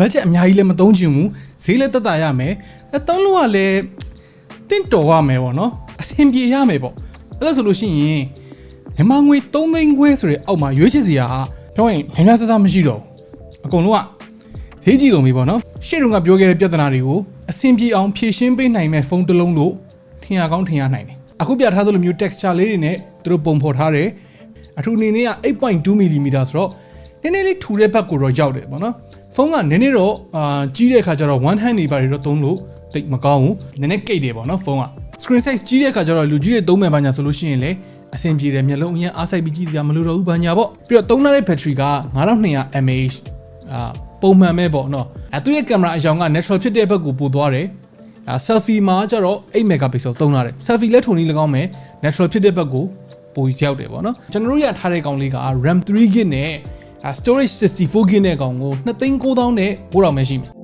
budget အများကြီးလည်းမသုံးချင်ဘူးဈေးလည်းတက်တာရမယ်အဲသုံးလို့ကလည်းတင့်တော်ရမယ်ပေါ့နော်အဆင်ပြေရမယ်ပေါ့အဲ့လိုဆိုလို့ရှိရင်မြန်မာငွေ3သိန်းခွဲဆိုတဲ့အောက်မှာရွေးချယ်စရာကပြောရင်များများဆဆမရှိတော့ဘူးအကုန်လုံးကဈေးကြီးကုန်ပြီပေါ့နော်ရှေ့တုန်းကပြောခဲ့တဲ့ပြဿနာတွေကိုအဆင်ပြေအောင်ဖြေရှင်းပေးနိုင်မဲ့ဖုန်းတစ်လုံးလို့ထင်ရကောင်းထင်ရနိုင်တယ်အခုပြထားသလိုမျိုး texture လေးတွေနဲ့သူတို့ပုံဖော်ထားတယ်အထူအနေနဲ့က8.2 mm ဆိုတော့ နည်းနည်းလေးထူတဲ့ဘက်ကိုတော့ရောက်တယ်ပေါ့နော်ဖုန်းကနည်းနည်းတော့အာကြီးတဲ့အခါကျတော့ one hand နေပါတွေတော့သုံးလို့တိတ်မကောင်းဘူးနည်းနည်းကိတ်တယ်ပေါ့နော်ဖုန်းက screen size ကြီးတဲ့အခါကျတော့လူကြီးတွေသုံးမယ်ဘာညာဆိုလို့ရှိရင်လေအဆင်ပြေတယ်မျက်လုံးအရင်အားစိုက်ပြီးကြည့်စရာမလိုတော့ဘူးဘာညာပေါ့ပြီးတော့သုံးထားတဲ့ battery က9200 mAh အာပုံမှန်ပဲပေါ့နော်အဲသူ့ရဲ့ကင်မရာအရောင်က natural ဖြစ်တဲ့ဘက်ကိုပို့သွားတယ်အာ selfie မှာကျတော့8 megapixel သုံးထားတယ် selfie လည်းထုံနည်း၎င်းမယ် natural ဖြစ်တဲ့ဘက်ကိုပိုရောက်တယ်ပေါ့နော်ကျွန်တော်တို့ရထားတဲ့ကောင်လေးက RAM 3GB နဲ့ အာ storage 64GB နဲ့ကောင်ကို2,9000နဲ့ပို့တော့မှရှိမယ်